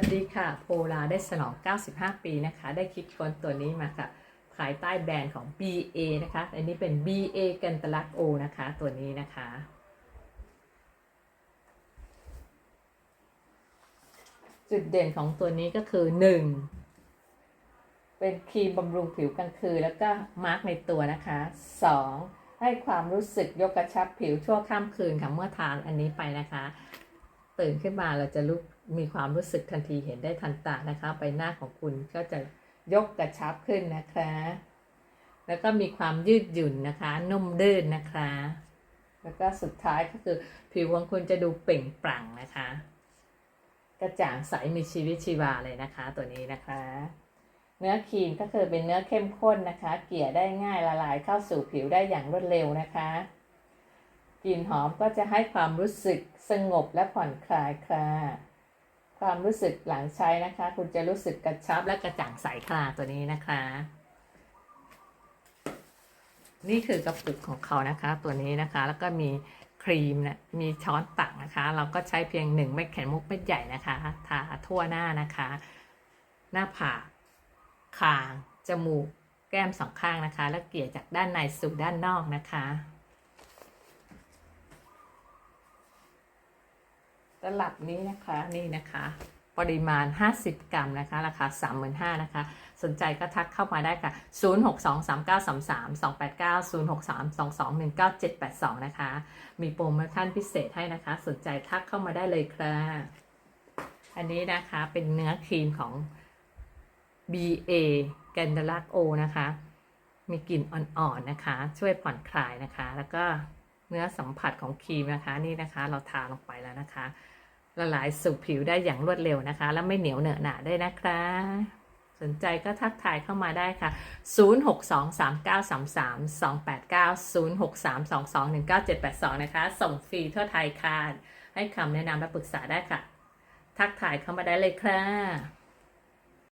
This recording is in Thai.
สวัสดีค่ะ โพลาได้ฉลอง 95 ปีนะคะ ได้คิดค้นตัวนี้มาค่ะ ภายใต้แบรนด์ของ BA นะคะ อันนี้เป็น BA กันตลักโอนะคะ ตัวนี้นะคะ จุดเด่นของตัวนี้ก็คือ 1. เป็นครีมบำรุงผิวกลางคืนแล้วก็มาร์กในตัวนะคะ 2. ให้ความรู้สึกยกกระชับผิวชั่วข้ามคืนค่ะเมื่อทานอันนี้ไปนะคะ ตื่นขึ้นมาเราจะรู้มีความรู้สึกทันทีเห็นได้ทันตานะคะ ใบหน้าของคุณก็จะยกกระชับขึ้นนะคะ แล้วก็มีความยืดหยุ่นนะคะ นุ่มดื้นนะคะ แล้วก็สุดท้ายก็คือผิวของคุณจะดูเปล่งปลั่งนะคะ กระจ่างใสมีชีวิตชีวาเลยนะคะ ตัวนี้นะคะ เนื้อครีมก็คือเป็นเนื้อเข้มข้นนะคะ เกลี่ยได้ง่ายละลายเข้าสู่ผิวได้อย่างรวดเร็วนะคะ กลิ่นหอมก็จะให้ความรู้สึกสงบและผ่อนคลายค่ะ ความรู้สึกหลังใช้นะคะ คุณจะรู้สึกกระชับและกระจ่างใสค่ะตัวนี้นะคะ นี่คือกระปุกของเขานะคะ ตัวนี้นะคะ แล้วก็มีครีมนะมีช้อนตักนะคะ เราก็ใช้เพียงหนึ่งเม็ดแขนมุกเม็ดใหญ่นะคะ ทาทั่วหน้านะคะ หน้าผากคาง จมูก แก้มสองข้างนะคะ แล้วเกลี่ยจากด้านในสู่ด้านนอกนะคะ ตลับนี้นะคะนี่นะคะ ปริมาณ 50 กรัมนะคะราคา 35,000นะคะ สนใจก็ทักเข้ามาได้ค่ะ 0623933289 0632219782 นะคะ มีโปรโมชั่นพิเศษให้นะคะ สนใจทักเข้ามาได้เลยค่ะ อันนี้นะคะเป็นเนื้อครีมของ BA แกนดลักโอนะคะ มีกลิ่นอ่อนๆนะคะ ช่วยผ่อนคลายนะคะ แล้วก็เนื้อสัมผัสของครีมนะคะนี่นะคะ เราทาลงไปแล้วนะคะ ละลายสู่ผิวได้อย่างรวดเร็วนะคะ และไม่เหนียวเหนอะหนะด้วยนะคะ สนใจก็ทักทายเข้ามาได้ค่ะ 0623933289 0632219782 นะคะ ส่งฟรีทั่วไทยค่ะ ให้คำแนะนำและปรึกษาได้ค่ะ ทักทายเข้ามาได้เลยค่ะ